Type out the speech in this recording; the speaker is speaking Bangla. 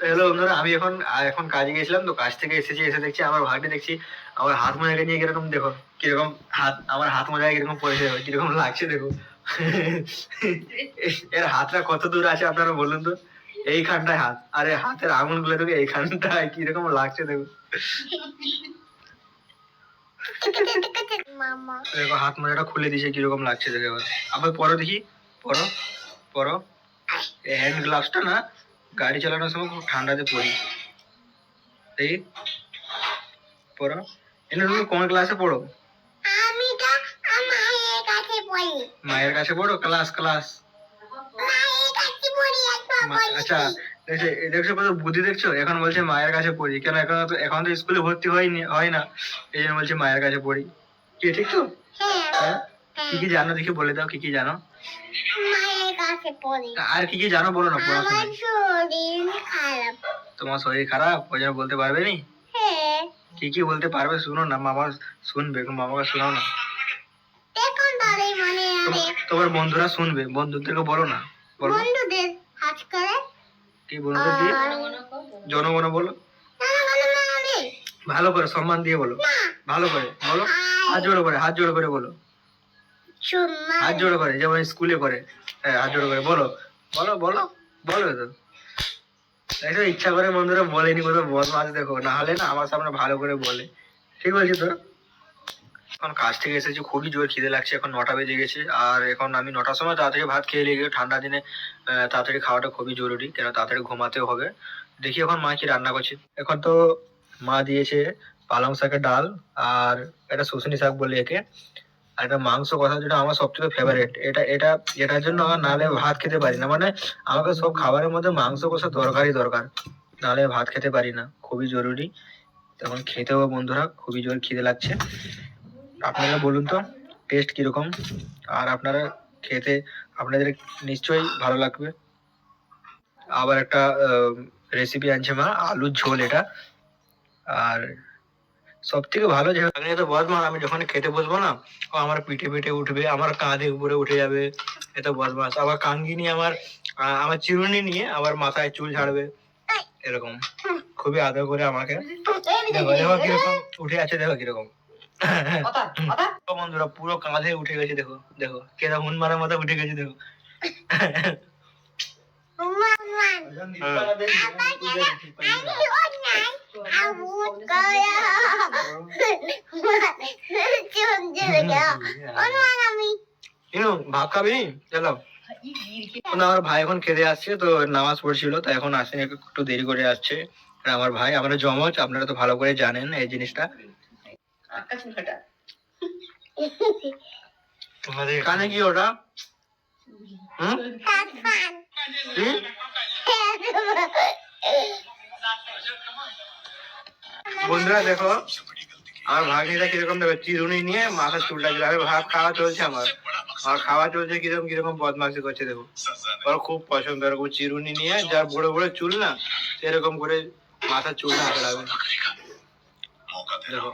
হ্যালো বন্ধুরা আমি এখন এখন কাজে গেছিলাম তো কাজ থেকে এসেছি এসে দেখছি আমার ভাগটি দেখছি আমার হাত মোজাকে নিয়ে কীরকম দেখো কীরকম হাত আমার হাত মোজায় কীরকম পড়েছে দেখো কীরকম লাগছে দেখো। এর হাতটা কত দূর আছে আপনারা বলুন তো? এইখানটায় হাত আরে হাতের আঙুলগুলো দেখো এইখানটায় কীরকম লাগছে দেখো। দেখো হাত মোজাটা খুলে দিয়েছে কীরকম লাগছে দেখো আবার পরো দেখি পরো পরো। হ্যান্ড গ্লাভসটা না গাড়ি চালানোর সময় খুব ঠান্ডাতে পরি দেখি পরো এনে তুমি কোন ক্লাসে পড়ো? আমি তো মায়ের কাছে পড়ি। মায়ের কাছে পড়ো? ক্লাস ক্লাস মায়ের কাছে পড়ি আচ্ছা দেখছ দেখছ কত বুদ্ধি দেখছ? এখন বলছে মায়ের কাছে পড়ি। কেন এখন তো এখন তো স্কুলে ভর্তি হয়নি হয় না। এই জন্য বলছে মায়ের কাছে পড়ি। কি ঠিক তো? হ্যাঁ। হ্যাঁ? কি কি জানো? দেখি বলে দাও কি কি জানো? মায়ের কাছে পড়ি। আর কি কি জানো বলো না আমার শরীর খারাপ। তোমার শরীর খারাপ? ওই জন্য বলতে পারবে নি? হ্যাঁ। কি কি বলতে পারবে শুনো না মামা শুনবে মামাকে শোনাও না। এখন তাদের মনে হবে তোমার- বন্ধুরা শুনবে বন্ধুদেরকে বলো না বন্ধুদের হাত করে। কি বন্ধুদের দিয়ে? জনগণ বলো। না না না না না ভালো করে সম্মান দিয়ে বলো। ভালো করে বলো। হাত জোড়ো করে হাত জোড়ো করে বলো। হাত জোড়ো করে, যেমন স্কুলে করে। হ্যাঁ হাত জোড়ো করে। বলো বলো বলো বলো তো। দেখো ইচ্ছা করে বন্ধুরা বলেনি কোথাও বদমাস দেখো। না হলে না আমার সামনে ভালো করে বলে। ঠিক বলছি তো? এখন কাজ থেকে এসেছি, খুবই জোর খিদে লাগছে। এখন নটা বেজে গেছে, আর এখন আমি নটার সময় তাড়াতাড়ি ভাত খেয়ে লেগে ঠান্ডা দিনে তাড়াতাড়ি খাওয়াটা খুবই জরুরি কেন তাড়াতাড়ি ঘুমাতেও হবে। দেখি এখন মা কি রান্না করছে। এখন তো মা দিয়েছে পালং শাকের ডাল, আর একটা শুশনি শাক বলে একে। আর একটা মাংস কথা যেটা আমার সব থেকে ফেভারিট এটা এটা, এটার জন্য আমার নাহলে ভাত খেতে পারি না। মানে আমাকে সব খাবারের মধ্যে মাংস কষা দরকারই দরকার। নাহলে ভাত খেতে পারি না। খুবই জরুরি। তখন খেতে হবে বন্ধুরা। খুবই জোর খিদে লাগছে। আপনারা বলুন তো টেস্ট কীরকম? আর আপনারা খেতে, আপনাদের নিশ্চয়ই ভালো লাগবে। আবার একটা রেসিপি আনছে মা, আলুর ঝোল এটা। আর সব থেকে ভালো যে আমি তো বদমাস আমি যখন খেতে বসবো না, ও আমার পিঠে পিঠে উঠবে, আমার কাঁধে উপরে উঠে যাবে, এত বদমাস আবার কাঙ্গিনি আমার আমার চিরুনি নিয়ে আবার মাথায় চুল ঝাড়বে, এরকম। খুবই আদর করে আমাকে। দেখো দেখো কীরকম, উঠে আছে, দেখো কীরকম। বন্ধুরা, পুরো কাঁধে উঠে গেছে, দেখো দেখো কেদা হুনমানের মতো উঠে গেছে, দেখো। আমি অন্যায় আবুদ করা চুন চলে গেল অনুমান আমি ভাত খাবি চলো। আমার ভাই এখন খেতে আসছে তো নামাজ পড়ছিল তো এখন আসেনি একটু দেরি করে আসছে। আমার ভাই আমরা জমজ আপনারা তো ভালো করে জানেন এই জিনিসটা। কানে কি ওটা? বন্ধুরা দেখো আমার ভাগ্নিটা কীরকম দেখো চিরুনি নিয়ে মাথার চুলটা ভাত খাওয়া চলছে আমার। আর খাওয়া চলছে কীরকম কীরকম বদমাশি করছে দেখো। ওর খুব পছন্দ এরকম চিরুনি নিয়ে যার বড় বড় চুল না সেরকম করে মাথার চুল হাতে লাগবে দেখো।